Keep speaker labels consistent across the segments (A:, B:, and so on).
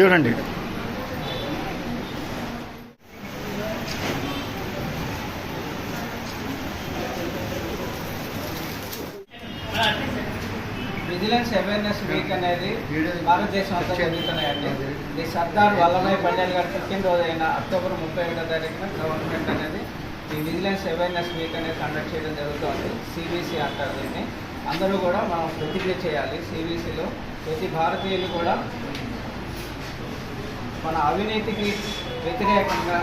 A: చూడండి.
B: Vigilance awareness week అనేది భారతదేశం అంతా జరుగుతున్నాయండి. ఈ సర్దార్ వల్లభాయ్ పటేల్ గారి పుట్టినరోజు అయిన అక్టోబర్ ముప్పై ఒకటో తారీఖున గవర్నమెంట్ అనేది ఈ విజిలెన్స్ అవేర్నెస్ వీక్ అనేది కండక్ట్ చేయడం జరుగుతుంది. సిబిసి అంటారు దీన్ని. అందరూ కూడా మనం ప్రతిజ్ఞ చేయాలి. సిబిసిలో ప్రతి భారతీయులు కూడా మన అవినీతికి వ్యతిరేకంగా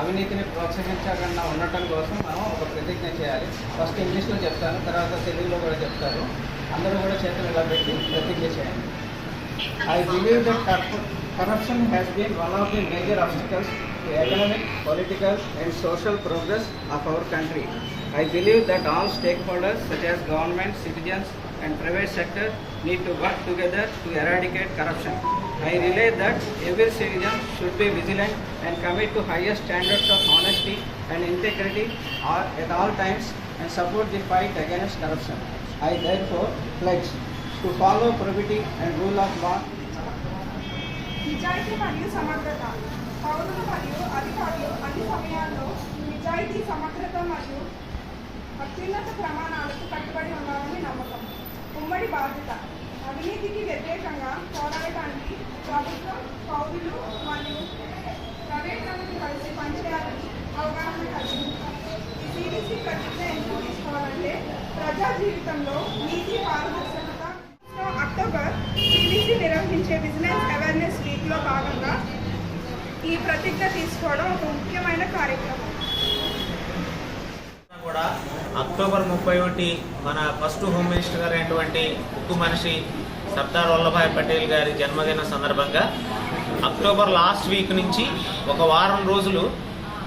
B: అవినీతిని ప్రోత్సహించకుండా ఉండటం కోసం మనం ఒక ప్రతిజ్ఞ చేయాలి. ఫస్ట్ ఇంగ్లీష్లో చెప్తాను తర్వాత తెలుగులో కూడా చెప్తారు అందరూ కూడా చేతులు ఇలా పెట్టి ప్రతిజ్ఞ చేయండి. I believe the corruption has been one of the major obstacles to economic political and social progress of our country I believe that all stakeholders such as government citizens and private sector need to work together to eradicate corruption I relay that every citizen should be vigilant and commit to highest standards of honesty and integrity at all times and support the fight against corruption. I therefore pledge to follow probity and rule of law
C: నిజాయితీ మరియు సమగ్రత పౌరులు మరియు అధికారులు అన్ని సమయాల్లో నిజాయితీ సమగ్రత మరియు అత్యున్నత ప్రమాణాలకు కట్టుబడి ఉన్నారని నమ్మకం ఉమ్మడి బాధ్యత అవినీతికి వ్యతిరేకంగా పోరాడటానికి ప్రభుత్వం పౌరులు మరియు ప్రైవేట్ రంగం కలిసి పనిచేయాలని అవగాహన కలిగి ఈ ప్రతిజ్ఞ ఎందుకు తీసుకోవాలంటే ప్రజా జీవితంలో నీతి పారదర్శకత. అక్టోబర్ సిబిసి నిర్వహించే బిజినెస్ అవేర్నెస్ వీక్లో భాగంగా ఈ ప్రతిజ్ఞ తీసుకోవడం ఒక ముఖ్యమైన కార్యక్రమం.
D: కూడా అక్టోబర్ ముప్పై ఒకటి మన ఫస్ట్ హోమ్ మినిస్టర్ గారు అయినటువంటి ఉక్కు మనిషి సర్దార్ వల్లభాయ్ పటేల్ గారి జన్మదిన సందర్భంగా అక్టోబర్ లాస్ట్ వీక్ నుంచి ఒక వారం రోజులు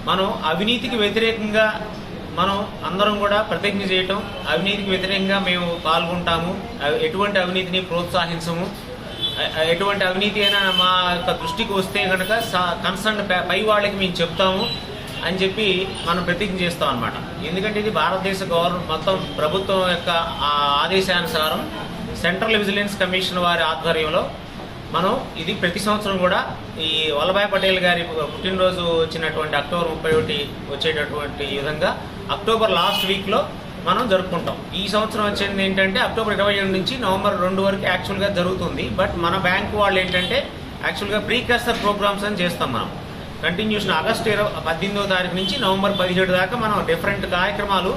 D: మనం అవినీతికి వ్యతిరేకంగా మనం అందరం కూడా ప్రతిజ్ఞ చేయటం అవినీతికి వ్యతిరేకంగా మేము పాల్గొంటాము అవి- ఎటువంటి అవినీతిని ప్రోత్సహించము ఎటువంటి అవినీతి అయినా మా యొక్క దృష్టికి వస్తే కనుక కన్సర్న్ పై వాళ్ళకి మేము చెప్తాము అని చెప్పి మనం ప్రతిజ్ఞ చేస్తాం అనమాట ఎందుకంటే ఇది భారతదేశ గవర్నమెంట్ మొత్తం ప్రభుత్వం యొక్క ఆదేశానుసారం సెంట్రల్ విజిలెన్స్ కమిషన్ వారి ఆధ్వర్యంలో మనం ఇది ప్రతి సంవత్సరం కూడా ఈ వల్లభాయ్ పటేల్ గారి పుట్టినరోజు వచ్చినటువంటి అక్టోబర్ ముప్పై ఒకటి వచ్చేటటువంటి విధంగా అక్టోబర్ లాస్ట్ వీక్లో మనం జరుపుకుంటాం. ఈ సంవత్సరం వచ్చింది ఏంటంటే అక్టోబర్ ఇరవై ఏడు నుంచి నవంబర్ రెండు వరకు యాక్చువల్గా జరుగుతుంది. బట్ మన బ్యాంకు వాళ్ళు ఏంటంటే యాక్చువల్గా ప్రీకర్సర్ ప్రోగ్రామ్స్ అని చేస్తాం మనం. కంటిన్యూషన్ ఆగస్టు ఇరవై పద్దెనిమిదో తారీఖు నుంచి నవంబర్ పదిహేడు దాకా మనం డిఫరెంట్ కార్యక్రమాలు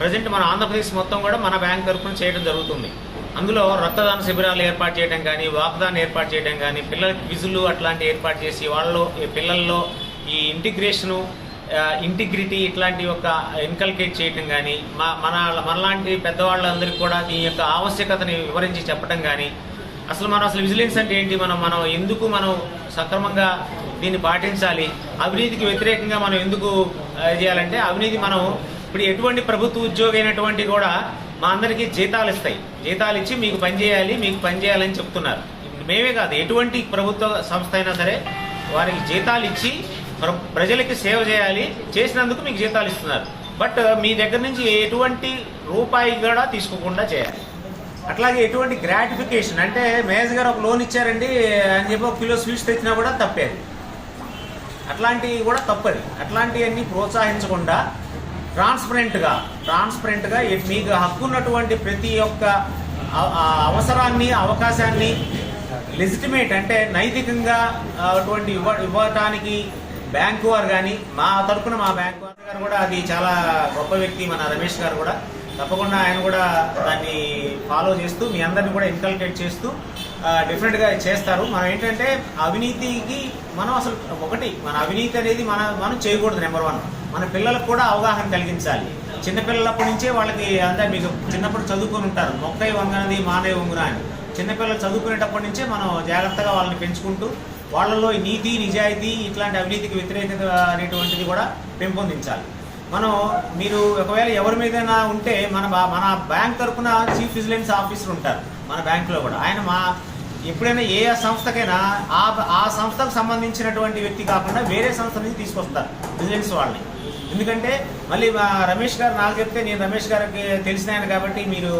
D: ప్రజెంట్ మన ఆంధ్రప్రదేశ్ మొత్తం కూడా మన బ్యాంక్ తరఫున చేయడం జరుగుతుంది. అందులో రక్తదాన శిబిరాలు ఏర్పాటు చేయడం కానీ వాగ్దానం ఏర్పాటు చేయడం కానీ పిల్లలకి క్విజులు అట్లాంటివి ఏర్పాటు చేసి వాళ్ళలో ఈ పిల్లల్లో ఈ ఇంటిగ్రేషను ఇంటిగ్రిటీ ఇట్లాంటి యొక్క ఇన్కల్కేట్ చేయటం కానీ మా మన మనలాంటి పెద్దవాళ్ళందరికీ కూడా దీని యొక్క ఆవశ్యకతని వివరించి చెప్పడం కానీ అసలు మనం అసలు విజిలెన్స్ అంటే ఏంటి? మనం మనం ఎందుకు మనం సక్రమంగా దీన్ని పాటించాలి? అవినీతికి వ్యతిరేకంగా మనం ఎందుకు చేయాలంటే అవినీతి మనం ఇప్పుడు ఎటువంటి ప్రభుత్వ ఉద్యోగి అయినటువంటి కూడా మా అందరికీ జీతాలు ఇస్తాయి. జీతాలు ఇచ్చి మీకు పని చేయాలి మీకు పని చేయాలని చెప్తున్నారు. మేమే కాదు ఎటువంటి ప్రభుత్వ సంస్థ అయినా సరే వారికి జీతాలు ఇచ్చి ప్రజలకి సేవ చేయాలి చేసినందుకు మీకు జీతాలు ఇస్తున్నారు. బట్ uh, మీ దగ్గర నుంచి ఎటువంటి రూపాయి కూడా తీసుకోకుండా చేయాలి. అట్లాగే ఎటువంటి గ్రాటిఫికేషన్ అంటే మేనేజర్ గారు ఒక లోన్ ఇచ్చారండి అని చెప్పి ఒక కిలో స్వీట్స్ తెచ్చినా కూడా తప్పేది. అట్లాంటివి కూడా తప్పది. అట్లాంటివన్నీ ప్రోత్సహించకుండా ట్రాన్స్పరెంట్గా ట్రాన్స్పరెంట్గా మీకు హక్కు ఉన్నటువంటి ప్రతి ఒక్క అవసరాన్ని అవకాశాన్ని లెజిటిమేట్ అంటే నైతికంగా అటువంటి ఇవ్వ ఇవ్వటానికి బ్యాంకు వారు కానీ మా తరపున మా బ్యాంకు వారు గారు కూడా అది చాలా గొప్ప వ్యక్తి మన రమేష్ గారు కూడా. తప్పకుండా ఆయన కూడా దాన్ని ఫాలో చేస్తూ మీ అందరిని కూడా ఇన్కల్కేట్ చేస్తూ డిఫరెంట్గా చేస్తారు. మనం ఏంటంటే అవినీతికి మనం అసలు ఒకటి మన అవినీతి అనేది మన మనం చేయకూడదు నెంబర్ వన్ మన పిల్లలకు కూడా అవగాహన కలిగించాలి. చిన్నపిల్లలప్పటి నుంచే వాళ్ళకి అంటే మీకు చిన్నప్పుడు చదువుకొని ఉంటారు. మొక్కై వంగనది మానే వంగున అని. చిన్నపిల్లలు చదువుకునేటప్పటి నుంచే మనం జాగ్రత్తగా వాళ్ళని పెంచుకుంటూ వాళ్ళలో నీతి నిజాయితీ ఇట్లాంటి అవినీతికి వ్యతిరేకత అనేటువంటిది కూడా పెంపొందించాలి. మనం మీరు ఒకవేళ ఎవరి మీదైనా ఉంటే మన బా- మన బ్యాంక్ తరఫున చీఫ్ విజిలెన్స్ ఆఫీసర్ ఉంటారు మన బ్యాంకులో కూడా. ఆయన మా ఎప్పుడైనా ఏ సంస్థకైనా ఆ ఆ సంస్థకు సంబంధించినటువంటి వ్యక్తి కాకుండా వేరే సంస్థ నుంచి తీసుకొస్తారు విజిలెన్స్ వాళ్ళని. ఎందుకంటే మళ్ళీ మా రమేష్ గారు నాకు చెప్తే నేను రమేష్ గారికి తెలిసిన ఆయన కాబట్టి మీరు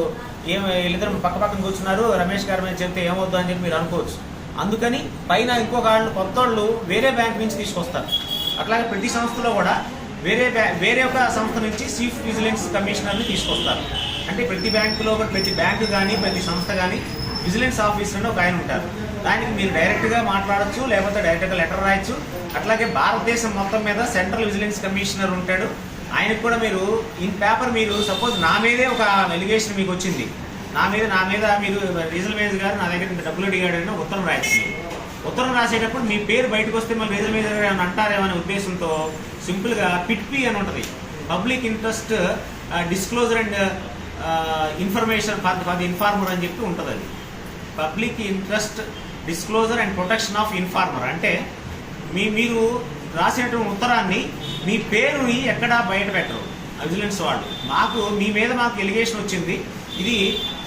D: ఏం వీళ్ళిద్దరు పక్క పక్కన కూర్చున్నారు రమేష్ గారి మీద చెప్తే ఏమవుద్దు అని చెప్పి మీరు అనుకోవచ్చు. అందుకని పైన ఇంకొక వాళ్ళు కొత్త వాళ్ళు వేరే బ్యాంక్ నుంచి తీసుకొస్తారు. అట్లాగే ప్రతి సంస్థలో కూడా వేరే వేరే ఒక సంస్థ నుంచి చీఫ్ విజిలెన్స్ కమిషనర్ని తీసుకొస్తారు. అంటే ప్రతి బ్యాంకులో కూడా ప్రతి బ్యాంకు కానీ ప్రతి సంస్థ కానీ విజిలెన్స్ ఆఫీసర్ అని ఒక ఆయన ఉంటారు. దానికి మీరు డైరెక్ట్గా మాట్లాడొచ్చు లేకపోతే డైరెక్ట్గా లెటర్ రాయొచ్చు. అట్లాగే భారతదేశం మొత్తం మీద సెంట్రల్ విజిలెన్స్ కమిషనర్ ఉంటాడు. ఆయనకు కూడా మీరు ఇన్ పేపర్ మీరు సపోజ్ నా మీదే ఒక ఎలిగేషన్ మీకు వచ్చింది. నా మీద నా మీద మీరు రీజల్ మేనేజర్ గారు నా దగ్గర డబ్బులు అడిగాడు అని ఉత్తరం రాయొచ్చు ఉత్తరం రాసేటప్పుడు మీ పేరు బయటకు వస్తే మళ్ళీ రీజల్ మేనేజర్ గారు ఏమైనా ఉద్దేశంతో సింపుల్గా పిట్పి అని ఉంటుంది. Public interest disclosure and information for for the informer అని చెప్పి ఉంటుంది అది. Public interest disclosure and protection of informer అంటే మీ మీరు రాసినటువంటి ఉత్తరాన్ని మీ పేరుని ఎక్కడా బయట పెట్టరు. విజిలెన్స్ వాళ్ళు. మాకు మీ మీద మాకు ఎలిగేషన్ వచ్చింది. ఇది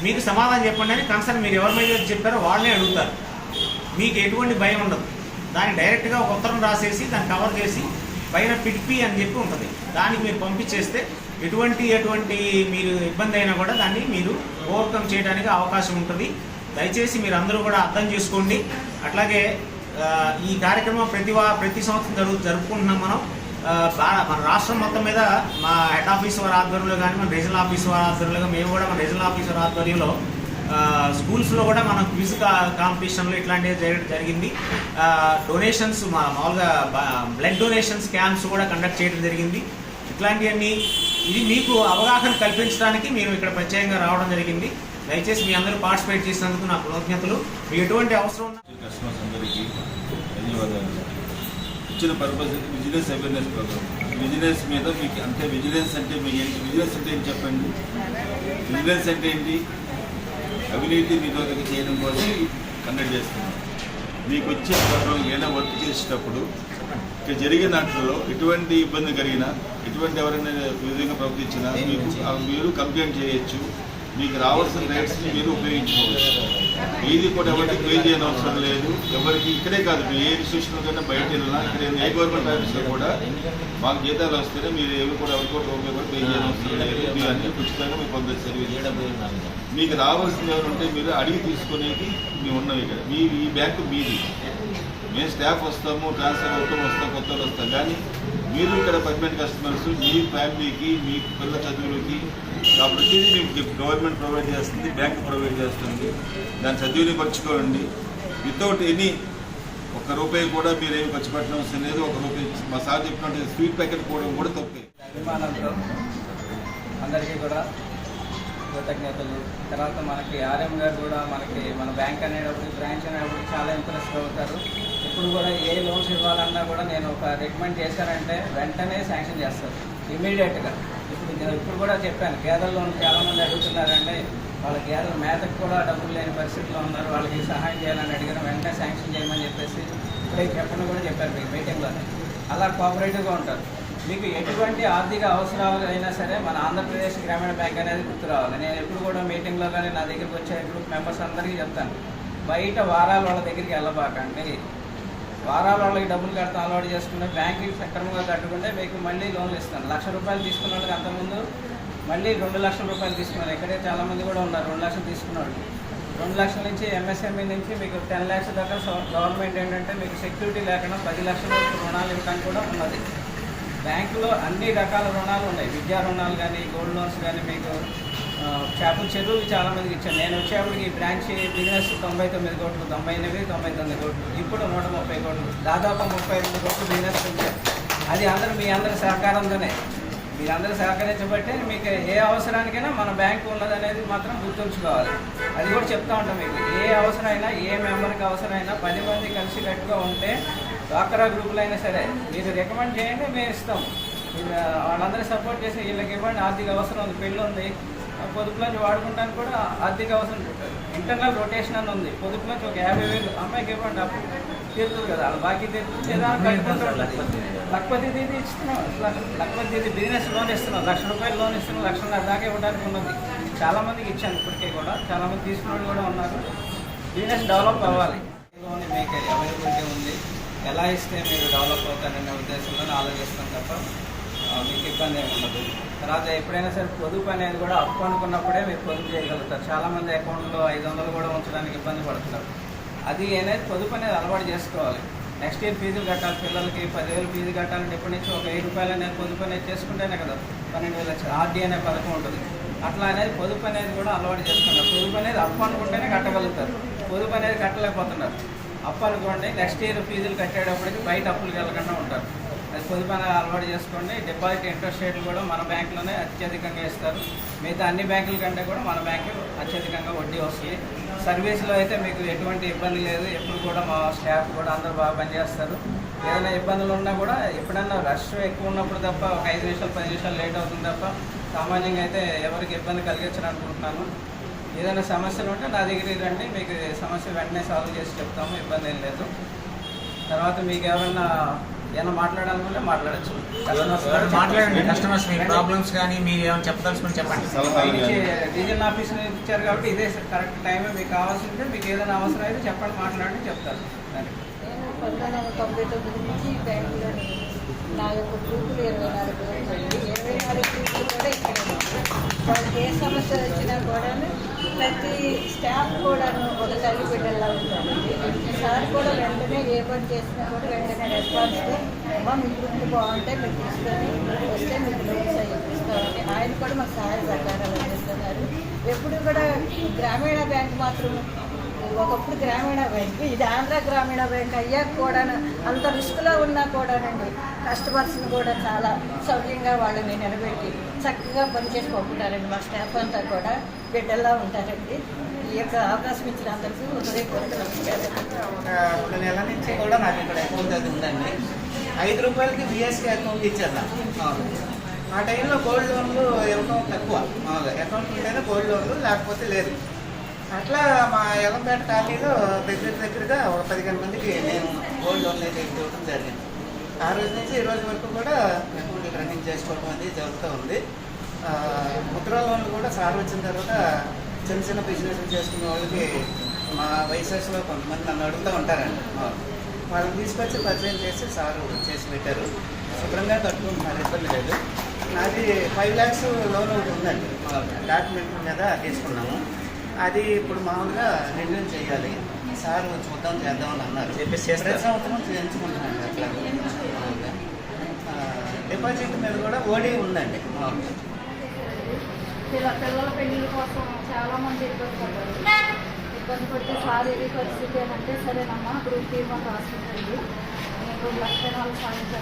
D: మీకు సమాధానం చెప్పండి అని కన్సర్న్ మీరు ఎవరి మీద చెప్పారో వాళ్ళనే అడుగుతారు. మీకు ఎటువంటి భయం ఉండదు. దాన్ని డైరెక్ట్గా ఒక ఉత్తరం రాసేసి దాన్ని కవర్ చేసి పైన పిడిపి అని చెప్పి ఉంటుంది. దానికి మీరు పంపించేస్తే ఎటువంటి ఎటువంటి మీరు ఇబ్బంది అయినా కూడా దాన్ని మీరు ఓవర్కమ్ చేయడానికి అవకాశం ఉంటుంది. దయచేసి మీరు అందరూ కూడా అర్థం చేసుకోండి. అట్లాగే ఈ కార్యక్రమం ప్రతి ప్రతి సంవత్సరం జరుగు జరుపుకుంటున్నాం మనం. మన రాష్ట్రం మొత్తం మీద మా హెడ్ ఆఫీస్ వారి ఆధ్వర్యంలో కానీ మన రీజనల్ ఆఫీస్ వారి ఆధ్వర్యంలో మేము కూడా మన రీజనల్ ఆఫీస్ వారి ఆధ్వర్యంలో స్కూల్స్లో కూడా మనం క్విజ్ కాంపిటీషన్లు ఇట్లాంటివి జరగడం జరిగింది. డొనేషన్స్ మా మామూలుగా బ్లడ్ డొనేషన్స్ క్యాంప్స్ కూడా కండక్ట్ చేయడం జరిగింది. ఇట్లాంటివన్నీ ఇది మీకు అవగాహన కల్పించడానికి మీరు ఇక్కడ ప్రత్యేకంగా రావడం జరిగింది. దయచేసి మీ అందరూ పార్టిసిపేట్ చేసినందుకు నా కృతజ్ఞతలు. మీ ఎటువంటి అవసరం ఉన్నా
E: ధన్యవాదాలు. ఇచ్చిన purpose business awareness program business మీద మీకు అంటే విజిలెన్స్ అంటే మీ ఏంటి బిజినెస్ అంటే ఏంటి చెప్పండి? బిజినెస్ అంటే ఏంటి? అవినీతి నిరోధక చేయడం కోసం కండక్ట్ చేస్తున్నాం. మీకు వచ్చే గౌరవం ఏదైనా వర్క్ చేసేటప్పుడు ఇక్కడ జరిగిన దాంట్లో ఎటువంటి ఇబ్బంది కలిగినా ఎటువంటి ఎవరైనా విధంగా ప్రవర్తించినా మీకు మీరు కంప్లైంట్ చేయొచ్చు. మీకు రావాల్సిన రైట్స్ని మీరు ఉపయోగించుకోవచ్చు. ఏది కూడా ఎవరికి పే చేయని అవసరం లేదు. ఎవరికి ఇక్కడే కాదు మీరు ఏ ఇన్స్టిట్యూషన్ కన్నా బయట వెళ్ళినా ఇక్కడ ఏ గవర్నమెంట్ ఆఫీస్లో కూడా మాకు జీతాలు వస్తేనే మీరు ఏవి కూడా ఎవరికి కూడా కూడా పే చేయని అవసరం లేదు. మీరు అన్ని ఉచితంగా మీకు పొందొచ్చు సర్వీస్ మీకు రావాల్సింది ఎవరు ఉంటే మీరు అడిగి తీసుకునేది మేము ఉన్నాం ఇక్కడ. మీ ఈ బ్యాంకు మీది. మేము స్టాఫ్ వస్తాము ట్రాన్స్ఫర్ అవుతాం వస్తాం కొత్త వస్తాం కానీ మీరు ఇక్కడ పర్మనెంట్ కస్టమర్స్ మీ ఫ్యామిలీకి మీ పిల్ల చదువులకి ఆ ప్రతిదీ మీకు గవర్నమెంట్ ప్రొవైడ్ చేస్తుంది బ్యాంక్ ప్రొవైడ్ చేస్తుంది. దాని చదువుని వితౌట్ ఎనీ ఒక రూపాయి కూడా మీరు ఏమి ఖర్చు పెట్టడం అవసరం లేదు. ఒక రూపాయి మా సార్ చెప్పినట్టు స్వీట్ ప్యాకెట్ కూడా కూడా తప్పే.
B: అభిమానంతో అందరికీ కూడా కృతజ్ఞతలు. తర్వాత మనకి ఆర్ఎం గారు కూడా మనకి మన బ్యాంక్ అనేటప్పుడు బ్రాంచ్ అనేటప్పుడు చాలా ఇంట్రెస్ట్ అవుతారు. ఇప్పుడు కూడా ఏ లోన్స్ ఇవ్వాలన్నా కూడా నేను ఒక రికమెండ్ చేశానంటే వెంటనే శాంక్షన్ చేస్తారు. ఇమీడియట్గా. నేను ఇప్పుడు కూడా చెప్పాను గేదెల లోన్ చాలామంది అడుగుతున్నారండి వాళ్ళ గేదెల మేతకు కూడా డబ్బులు లేని పరిస్థితిలో ఉన్నారు వాళ్ళకి సహాయం చేయాలని అడిగిన వెంటనే శాంక్షన్ చేయమని చెప్పేసి ఇప్పుడే చెప్పండి కూడా చెప్పారు మీకు మీటింగ్లోనే అలా కోఆపరేటివ్గా ఉంటారు. మీకు ఎటువంటి ఆర్థిక అవసరాలు అయినా సరే మన ఆంధ్రప్రదేశ్ గ్రామీణ బ్యాంక్ అనేది గుర్తు రావాలి. నేను ఎప్పుడు కూడా మీటింగ్లో కానీ నా దగ్గరికి వచ్చే గ్రూప్ మెంబర్స్ అందరికీ చెప్తాను బయట వారాల వాళ్ళ దగ్గరికి వెళ్ళబాకండి. వారాల వాళ్ళకి డబ్బులు కడతాం అలవాటు చేసుకుంటే బ్యాంకింగ్ సక్రమంగా కట్టుకుంటే మీకు మళ్ళీ లోన్లు ఇస్తాను. లక్ష రూపాయలు తీసుకున్న వాళ్ళకి అంతకుముందు మళ్ళీ రెండు లక్షల రూపాయలు తీసుకున్నారు. ఇక్కడే చాలామంది కూడా ఉన్నారు. రెండు లక్షలు తీసుకున్నాడు రెండు లక్షల నుంచి ఎంఎస్ఎంఈ నుంచి మీకు టెన్ ల్యాక్స్ దాకా గవర్నమెంట్ ఏంటంటే మీకు సెక్యూరిటీ లేకుండా పది లక్షల రుణాలు ఇవ్వడానికి కూడా ఉన్నది. బ్యాంకులో అన్ని రకాల రుణాలు ఉన్నాయి. విద్యా రుణాలు కానీ గోల్డ్ లోన్స్ కానీ మీకు చేపల చెరువులు చాలా మందికి ఇచ్చాను నేను వచ్చేప్పటికి ఈ బ్రాంచ్ బిజినెస్ తొంభై తొమ్మిది కోట్లు తొంభై ఎనిమిది తొంభై తొమ్మిది కోట్లు. ఇప్పుడు నూట ముప్పై కోట్లు. దాదాపు ముప్పై ఎనిమిది కోట్లు బిజినెస్ ఉంది అది అందరూ మీ అందరి సహకారంతోనే. మీరందరూ సహకరించబట్టే మీకు ఏ అవసరానికైనా మన బ్యాంకు ఉన్నదనేది మాత్రం గుర్తుంచుకోవాలి. అది కూడా చెప్తా ఉంటాం మీకు. ఏ అవసరమైనా ఏ మెంబర్కి అవసరమైనా పది మంది కలిసి కట్టుగా ఉంటే డ్వాక్రా గ్రూపులు అయినా సరే మీరు రికమెండ్ చేయండి మేము ఇస్తాం. వాళ్ళందరూ సపోర్ట్ చేసి వీళ్ళకి ఇవ్వండి. ఆర్థిక అవసరం ఉంది పెళ్ళి ఉంది. పొదుపులోంచి వాడుకుంటానికి కూడా ఆర్థిక అవసరం ఇంటర్నల్ రొటేషన్ అని ఉంది. పొదుపులోంచి ఒక యాభై వేలు అమ్మాయికి ఇవ్వండి అప్పుడు తీరుతుంది కదా వాళ్ళ బాకీ తీరుతుంది లేదా లక్పతి దీది ఇస్తున్నాం లక్పతి దీది బిజినెస్ లోన్ ఇస్తున్నాం లక్ష రూపాయలు లోన్ ఇస్తున్నాం లక్షన్నర దాకా ఇవ్వడానికి ఉన్నది. చాలా మందికి ఇచ్చాను ఇప్పటికే కూడా చాలా మంది తీసుకున్న వాళ్ళు కూడా ఉన్నారు. బిజినెస్ డెవలప్ అవ్వాలి. లోన్ మీకు అవైలబిలిటీ ఉంది. ఎలా ఇస్తే మీరు డెవలప్ అవుతారనే ఉద్దేశంలో ఆలోచిస్తాం తప్ప మీకు ఇబ్బంది ఏమి ఉండదు. తర్వాత ఎప్పుడైనా సరే పొదుపు అనేది కూడా అప్పు అనుకున్నప్పుడే మీరు పొదుపు చేయగలుగుతారు. చాలామంది అకౌంట్లో ఐదు వందలు కూడా ఉంచడానికి ఇబ్బంది పడుతున్నారు. అది అనేది పొదుపు అనేది అలవాటు చేసుకోవాలి. నెక్స్ట్ ఇయర్ ఫీజులు కట్టాలి పిల్లలకి పదివేలు ఫీజు కట్టాలంటే ఇప్పటి నుంచి ఒక వెయ్యి రూపాయలు అనేది పొదుపు అనేది చేసుకుంటేనే కదా పన్నెండు వేలు ఆర్డీ అనే పథకం ఉంటుంది. అట్లా అనేది పొదుపు అనేది కూడా అలవాటు చేసుకున్నారు. పొదుపు అనేది అప్పు అనుకుంటేనే కట్టగలుగుతారు. పొదుపు అనేది కట్టలేకపోతున్నారు. అప్పు అనుకోండి నెక్స్ట్ ఇయర్ ఫీజులు కట్టేటప్పటికి బయట అప్పులు వెళ్ళకుండా ఉంటారు. అది అలవాటు చేసుకోండి. డిపాజిట్ ఇంట్రెస్ట్ రేట్లు కూడా మన బ్యాంకులోనే అత్యధికంగా ఇస్తారు. మిగతా అన్ని బ్యాంకుల కంటే కూడా మన బ్యాంకు అత్యధికంగా వడ్డీ వస్తుంది. సర్వీస్లో అయితే మీకు ఎటువంటి ఇబ్బంది లేదు. ఎప్పుడు కూడా మా స్టాఫ్ కూడా అందరూ బాగా పనిచేస్తారు. ఏదైనా ఇబ్బందులు ఉన్నా కూడా ఎప్పుడన్నా రష్ ఎక్కువ ఉన్నప్పుడు తప్ప ఒక ఐదు నిమిషాలు పది నిమిషాలు లేట్ అవుతుంది తప్ప సామాన్యంగా అయితే ఎవరికి ఇబ్బంది కలిగించను అనుకుంటున్నాను ఏదైనా సమస్యలు ఉంటే నా దగ్గరికి రండి. మీకు సమస్య వెంటనే సాల్వ్ చేసి చెప్తాము. ఇబ్బంది ఏం లేదు. తర్వాత మీకు ఎవరైనా ఏమైనా మాట్లాడాలనుకుంటే మాట్లాడచ్చు.
D: మాట్లాడండి. కస్టమర్స్ మీ ప్రాబ్లమ్స్ కానీ మీరు ఏమైనా చెప్పదలుచుకుని చెప్పండి.
B: డివిజన్ ఆఫీస్ ఇచ్చారు కాబట్టి ఇదే కరెక్ట్ టైమే. మీకు కావాల్సింటే మీకు ఏదైనా అవసరం అయితే చెప్పండి మాట్లాడి చెప్తారు. దానికి.
F: నేను పంతొమ్మిది వందల తొంభై తొమ్మిది నుంచి బ్యాంకులోని నా యొక్క గ్రూపులు ఇరవై నాలుగు ఉన్నాయి ఇరవై నాలుగు గ్రూపులు కూడా ఇక్కడ వాళ్ళకి ఏ సమస్య వచ్చినా కూడా ప్రతి స్టాఫ్ కూడా ఒక తల్లి బిడ్డల్లా ఉంటారండి సార్ కూడా వెంటనే ఏ పని చేసినా కూడా వెంటనే రెస్పాన్స్ అమ్మా మీ గురించి బాగుంటే మీరు తీసుకొని వస్తే మీకు లోన్స్ అవి ఇప్పిస్తామని ఆయన కూడా మాకు సహాయ సహకారాలు అందిస్తున్నారు. ఎప్పుడు కూడా గ్రామీణ బ్యాంక్ మాత్రం ఒకప్పుడు గ్రామీణ బ్యాంక్ ఇది ఆంధ్ర గ్రామీణ బ్యాంక్ అయ్యాక కూడా అంత రిస్క్లో ఉన్నా కూడానండి. కస్టమర్స్ని కూడా చాలా సౌకర్యంగా వాళ్ళని నిలబెట్టి చక్కగా పనిచేసి పంపుతారండి మా స్టాఫ్ అంతా కూడా. బిడ్డల్లా ఉంటారండి. ఈ యొక్క అవకాశం ఇచ్చిన అందరికీ హృదయపూర్వక
G: రెండు నెలల నుంచి కూడా నాకు ఇక్కడ అకౌంట్ అది ఉందండి. ఐదు రూపాయలకి బిఎస్కే అకౌంట్ మామూలుగా. ఆ టైంలో గోల్డ్ లోన్లు ఇవ్వడం తక్కువ. మామూలుగా అకౌంట్ ఉంటేనే గోల్డ్ లోన్లు లేకపోతే లేదు. అట్లా మా ఎల్లంపేట కాలనీలో దగ్గర దగ్గరగా ఒక పదిహేను మందికి నేను గోల్డ్ లోన్లు అయితే ఇవ్వడం జరిగింది. ఆ రోజు నుంచి ఈ రోజు వరకు కూడా రన్నింగ్ చేసుకోవడం అనేది జరుగుతూ ఉంది. ముద్రా లోన్లు కూడా సార్ వచ్చిన తర్వాత చిన్న చిన్న బిజినెస్ చేసుకునే వాళ్ళకి మా వయసులో కొంతమంది నన్ను అడుగుతూ ఉంటారండి. వాళ్ళని తీసుకొచ్చి పరిచయం చేసి సారు చేసి పెట్టారు. శుభ్రంగా కట్టుకుంటున్నారు ఇబ్బంది లేదు. నాది ఫైవ్ ల్యాక్స్ లోన్ ఒకటి ఉందండి. డాక్యుమెంట్ మీద తీసుకున్నాము. అది ఇప్పుడు మామూలుగా రెన్యూ చేయాలి. సార్ చూద్దాం చేద్దామని అన్నారు.
D: చెప్పేసి.
G: ప్రతి సంవత్సరం చేయించుకుంటున్నాను. అట్లా డిపాజిట్ మీద కూడా ఓడి ఉందండి.
H: పిల్లల పెళ్ళి కోసం చాలా మంది ఇబ్బంది పడ్డారు ఇబ్బంది పడితే సార్ ఇది పరిస్థితి ఏమంటే సరేనమ్మా గ్రూప్ తీర్మానం రాసుకుంటుంది నేను రెండు లక్షల నాలుగు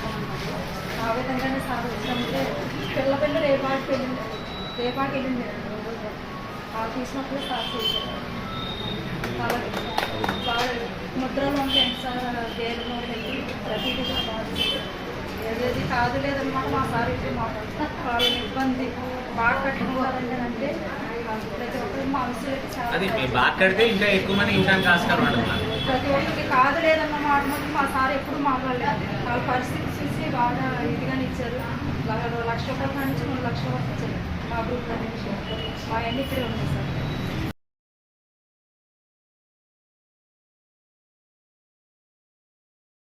H: ఆ విధంగానే సార్ వచ్చినప్పుడే పిల్ల పెళ్ళి రేపాటి పెళ్ళి రేపాటి వెళ్ళింది ఆ తీసినప్పుడు సార్ చేశారు. అలాగే. బాగా ముద్రలో ఉంటే సార్ గేర్లో వెళ్ళి ప్రతిదీ బాగా ఏదేది కాదు లేదన్నమాట మా సార్ మాట్లాడుతున్నారు వాళ్ళని ఇబ్బంది బాగా కట్టుకుంటారంటే అంటే ప్రతి ఒక్కరికి మా చాలా
D: అది మీరు కడితే ఇంకా ఎక్కువ మంది ఇవ్వడానికి ఆస్కారం ఉంటుంది
H: ప్రతి ఒక్కరికి కాదు లేదన్న మాట మాత్రం మా సార్ ఎప్పుడు మాట్లాడలేదు వాళ్ళ పరిస్థితి చూసి బాగా ఇదిగానే ఇచ్చారు. లక్ష లక్ష రూపాయల నుంచి మూడు లక్షల వరకు ఇచ్చారు మా గ్రూప్ నుంచి. మా అన్ని ఇక్కడే ఉన్నాయి సార్.